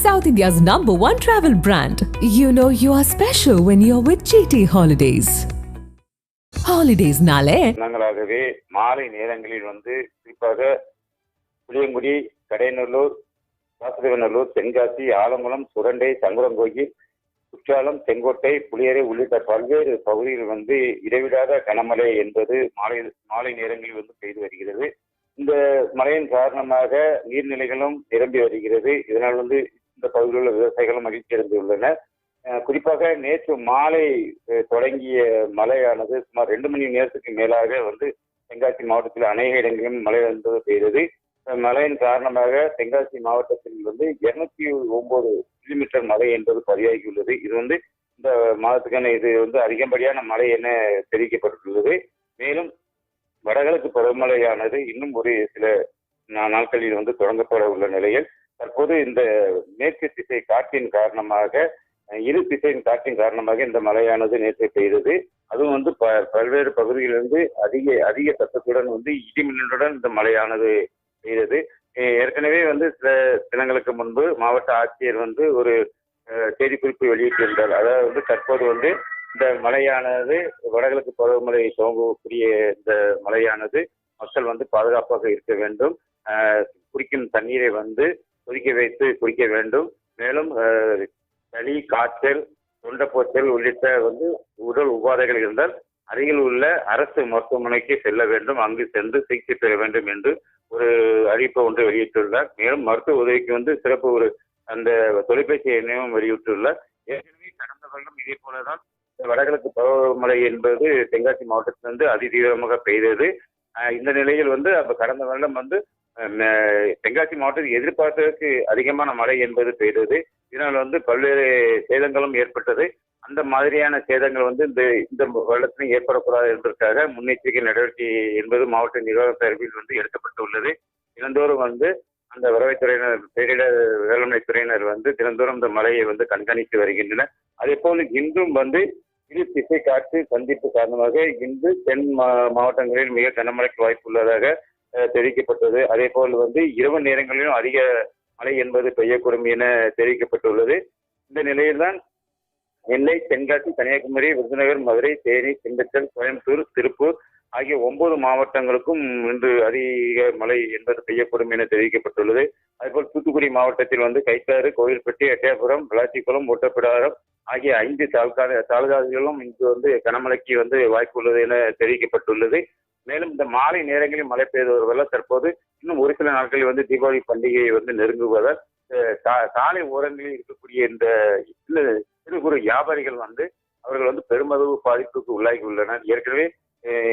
South India's number one travel brand. You know you are special when you're with GT Holidays. Holidays தினங்களாகவே மாலை நேரங்களில் வந்து குறிப்பாக புளியங்குடி கடையநல்லூர் வாசுதேவநல்லூர் தென்காசி ஆலங்குளம் சுரண்டை சங்குரங்கோயில் குற்றாலம் செங்கோட்டை புளியரை உள்ளிட்ட பல்வேறு பகுதியில் வந்து இடைவிடாத கனமழை என்பது மாலை மாலை நேரங்களில் வந்து பெய்து வருகிறது இந்த மழையின் காரணமாக நீர்நிலைகளும் நிரம்பி வருகிறது இதனால் வந்து இந்த பகுதியில் உள்ள விவசாயிகளும் மகிழ்ச்சி அடைந்துள்ளனர். குறிப்பாக நேற்று மாலை தொடங்கிய மழையானது சுமார் ரெண்டு மணி நேரத்துக்கு மேலாக வந்து தென்காசி மாவட்டத்தில் அநேக இடங்களிலும் மழை வந்து பெய்தது. மழையின் காரணமாக தென்காசி மாவட்டத்தில் வந்து இருநூத்தி ஒன்பது மில்லிமீட்டர் மழை என்பது பதிவாகியுள்ளது. இது வந்து இந்த மாதத்துக்கான இது வந்து அதிகப்படியான மழை என தெரிவிக்கப்பட்டுள்ளது. மேலும் வடகிழக்கு பருவமழையானது இன்னும் ஒரு சில நாட்களில் வந்து தொடங்கப்பட உள்ள நிலையில் தற்போது இந்த மேற்கு திசை காற்றின் காரணமாக இரு திசையின் காற்றின் காரணமாக இந்த மழையானது நேற்று பெய்தது. அதுவும் வந்து ப பல்வேறு பகுதிகளிலிருந்து அதிக அதிக சத்தத்துடன் வந்து இடிமின்னலுடன் இந்த மழையானது பெய்தது. ஏற்கனவே வந்து சில தினங்களுக்கு முன்பு மாவட்ட ஆட்சியர் வந்து ஒரு அஹ், செய்திக்குறிப்பு வெளியிட்டிருந்தார். அதாவது வந்து தற்போது வந்து இந்த மழையானது வடகிழக்கு பருவமழை துவங்கக்கூடிய இந்த மழையானது மக்கள் வந்து பாதுகாப்பாக இருக்க வேண்டும். குடிக்கும் தண்ணீரை வந்து கொதிக்க வைத்து குடிக்க வேண்டும். மேலும் சளி காய்ச்சல் தொண்டப்போச்சல் உள்ளிட்ட வந்து உடல் உபாதைகள் இருந்தால் அருகில் உள்ள அரசு மருத்துவமனைக்கு செல்ல வேண்டும். அங்கு சென்று சிகிச்சை பெற வேண்டும் என்று ஒரு அறிவிப்பை ஒன்று வெளியிட்டுள்ளார். மேலும் மருத்துவ உதவிக்கு வந்து சிறப்பு ஒரு அந்த தொலைபேசி எண்ணையும் வெளியிட்டுள்ளார். ஏற்கனவே கடந்த வருடம் இதே போலதான் வடகிழக்கு பருவமழை என்பது தென்காசி மாவட்டத்திலிருந்து அதிதீவிரமாக பெய்தது. இந்த நிலையில் வந்து அப்ப கடந்த வருடம் வந்து தென்காசி மாவட்டத்தில் எதிர்பார்த்ததற்கு அதிகமான மழை என்பது பெய்தது. இதனால் வந்து பல்வேறு சேதங்களும் ஏற்பட்டது. அந்த மாதிரியான சேதங்கள் வந்து இந்த இந்த வருடத்திலும் ஏற்படக்கூடாது என்பதற்காக முன்னெச்சரிக்கை நடவடிக்கை என்பது மாவட்ட நிர்வாக சார்பில் வந்து எடுக்கப்பட்டுள்ளது. தினந்தோறும் வந்து அந்த வருவாய்த்துறையினர் பேரிடர் வேளாண்மை துறையினர் வந்து தினந்தோறும் இந்த மழையை வந்து கண்காணித்து வருகின்றனர். அதே போல் இன்றும் வந்து இரு திசை காற்று சந்திப்பு காரணமாக இன்று தென் மா- மாவட்டங்களில் மிக கனமழைக்கு வாய்ப்பு உள்ளதாக தெரிவிக்கப்பட்டது. அதே போல் வந்து இரவு நேரங்களிலும் அதிக மழை என்பது பெய்யக்கூடும் என தெரிவிக்கப்பட்டுள்ளது. இந்த நிலையில்தான் நெல்லை தென்காசி கன்னியாகுமரி விருதுநகர் மதுரை தேனி திண்டுக்கல் கோயம்புத்தூர் திருப்பூர் ஆகிய ஒன்பது மாவட்டங்களுக்கும் இன்று அதிக மழை என்பது பெய்யக்கூடும் என தெரிவிக்கப்பட்டுள்ளது. அதேபோல் தூத்துக்குடி மாவட்டத்தில் வந்து கைத்தாறு கோயில்பட்டி எட்டயபுரம் விளாச்சிக்குளம் ஒட்டப்பிடாரம் ஆகிய ஐந்து தாலுகா தாலுகாக்களிலும் இன்று வந்து கனமழைக்கு வந்து வாய்ப்பு உள்ளது என தெரிவிக்கப்பட்டுள்ளது. மேலும் இந்த மாலை நேரங்களில் மழை பெய்து வருவதால் தற்போது இன்னும் ஒரு சில நாட்களில் வந்து தீபாவளி பண்டிகையை வந்து நெருங்குவதால் சாலை ஓரங்களில் இருக்கக்கூடிய இந்த சிறு குறு வியாபாரிகள் வந்து அவர்கள் வந்து பெருமளவு பாதிப்புக்கு உள்ளாகி உள்ளனர். ஏற்கனவே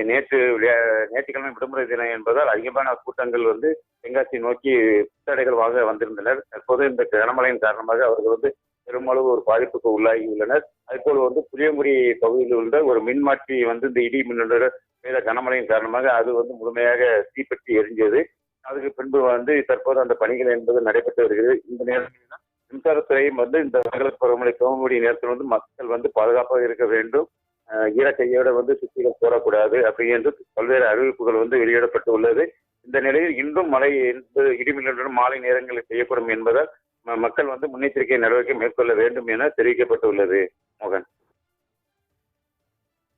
நேற்று ஞாயிற்றுக்கிழமை விடுமுறை தினம் என்பதால் அதிகமான கூட்டங்கள் வந்து தென்காசி நோக்கி புத்தடைகள் வாங்க வந்திருந்தனர். தற்போது இந்த கனமழையின் காரணமாக அவர்கள் வந்து பெருமளவு ஒரு பாதிப்புக்கு உள்ளாகி உள்ளனர் அதுபோல் வந்து புளியமுறி பகுதியில் உள்ள ஒரு மின்மாற்றி வந்து இந்த இடி மின்னலுடன் பெய்த கனமழையின் காரணமாக அது வந்து முழுமையாக தீப்பற்றி எரிஞ்சது. அதுக்கு பின்பு வந்து தற்போது அந்த பணிகள் என்பது நடைபெற்று வருகிறது. இந்த நேரத்தில் மின்சாரத்துறையும் வந்து இந்த வடகிழக்கு பருவமழை துவங்கக்கூடிய நேரத்தில் வந்து மக்கள் வந்து பாதுகாப்பாக இருக்க வேண்டும். அஹ் ஈரக்கையோட வந்து சுத்திகள் போடக்கூடாது அப்படி என்று பல்வேறு அறிவிப்புகள் வந்து வெளியிடப்பட்டு உள்ளது. இந்த நிலையில் இன்றும் மழை என்பது இடிமின்னலுடன் மாலை நேரங்களில் செய்யப்படும் என்பதால் மக்கள் வந்து முன்னெச்சரிக்கை நடவடிக்கை மேற்கொள்ள வேண்டும் என தெரிவிக்கப்பட்டுள்ளது மோகன்.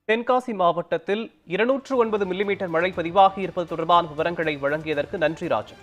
தென்காசி மாவட்டத்தில் இருநூற்று ஒன்பது மில்லிமீட்டர் மழை பதிவாகி இருப்பது தொடர்பான விவரங்களை வழங்கியதற்கு நன்றி ராஜன்.